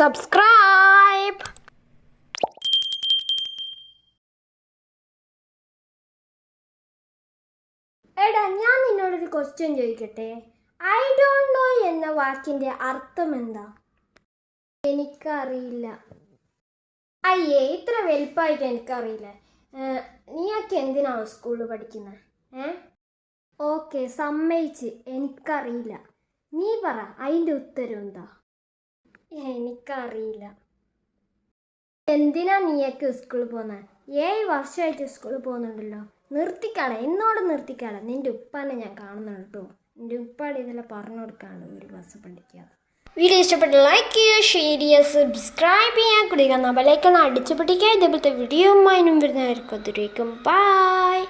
Subscribe എടാ ഞാൻ നിന്നോടൊരു ക്വസ്റ്റ്യൻ ചോദിക്കട്ടെ? ഐ ഡോണ്ട് നോ എന്ന വാക്കിന്റെ അർത്ഥം എന്താ എനിക്കറിയില്ല. അയ്യേ ഇത്ര വലുപ്പമായിട്ട് എനിക്കറിയില്ല. നീയൊക്കെ എന്തിനാണ് സ്കൂളിൽ പഠിക്കുന്നത് ഏ? ഓക്കെ സമ്മതിച്ച്. എനിക്കറിയില്ല. നീ പറ അതിന്റെ ഉത്തരം എന്താ? എനിക്കറിയില്ല. എന്തിനാ നീയൊക്കെ സ്കൂളിൽ പോകുന്നത് ഏഴ് വർഷമായിട്ട് സ്കൂളിൽ പോകുന്നുണ്ടല്ലോ. നിർത്തിക്കാളെ എന്നോട് നിർത്തിക്കാളെ? നിന്റെ ഉപ്പാനെ ഞാൻ കാണുന്നുണ്ട് കേട്ടോ. എന്റെ ഉപ്പാട് ഇതെല്ലാം പറഞ്ഞു കൊടുക്കാണ് ഒരു ബസ് പഠിക്കാതെ വീഡിയോ ഇഷ്ടപ്പെട്ട ലൈക്ക് ചെയ്യുക ഷെയർ ചെയ്യുക സബ്സ്ക്രൈബ് ചെയ്യാൻ കുടിക്കുക നമ്മളേക്കാൾ അടിച്ചു പിടിക്കുക ഇതേപോലത്തെ വീഡിയോ മൈനും വരുന്നവർക്ക് ഒത്തിരിക്കും ബായ്